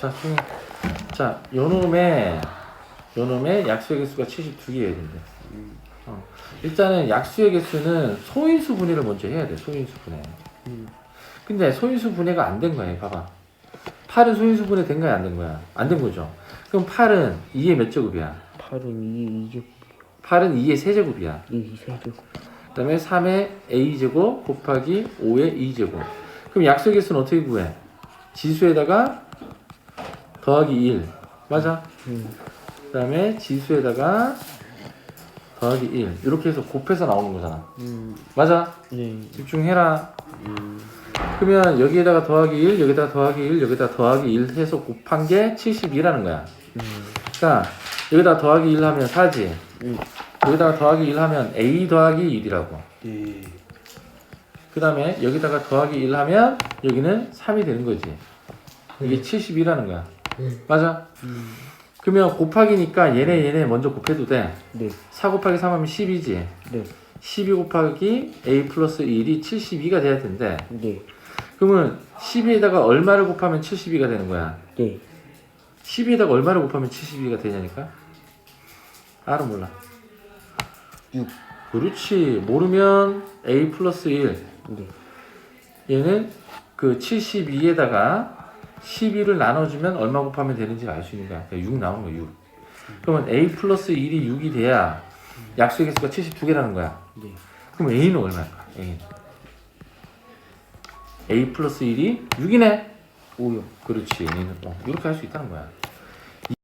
자, 중- 자, 요 놈의 요 놈의 약수의 개수가 72개여야 된대. 어. 일단은 약수의 개수는 소인수 분해를 먼저 해야 돼. 소인수 분해. 근데 소인수 분해가 안 된 거예요. 봐봐. 8은 소인수 분해 된 거야, 안 된 거야? 안 된 거죠. 그럼 8은 2의 몇 제곱이야? 8은 2의 2제곱 8은 2의 세제곱이야. 2 세제곱 그 다음에 3의 a제곱 곱하기 5의 2제곱. 그럼 약수의 개수는 어떻게 구해? 지수에다가 더하기 1. 맞아? 음. 그 다음에 지수에다가 더하기 1. 이렇게 해서 곱해서 나오는 거잖아. 음. 맞아? 네 집중해라. 음. 그러면 여기에다가 더하기 1, 여기다가 더하기 1, 여기다가 더하기 1 해서 곱한 게 72라는 거야. 음. 자, 여기다가 더하기 1 하면 4지. 음. 여기다가 더하기 1 하면 a 더하기 1이라고. 예. 그 다음에 여기다가 더하기 1 하면 여기는 3이 되는 거지. 이게 72라는 거야. 맞아? 그러면 곱하기니까 얘네 얘네 먼저 곱해도 돼. 네 4 곱하기 3 하면 10이지. 네. 12 곱하기 a 플러스 1이 72가 돼야 된대. 네. 그러면 12에다가 얼마를 곱하면 72가 되는 거야? 네. 12에다가 얼마를 곱하면 72가 되냐니까? 알아 몰라. 6. 그렇지. 모르면 a 플러스 1. 네. 얘는 그 72에다가 12를 나눠주면 얼마 곱하면 되는지 알 수 있는 거야. 6 나오는 거야, 6. 그러면 a 플러스 1이 6이 돼야 약수의 개수가 72개라는 거야. 네. 그럼 a는 얼마일까? a. a 플러스 1이 6이네? 5요. 그렇지. 얘는 어, 이렇게 할 수 있다는 거야.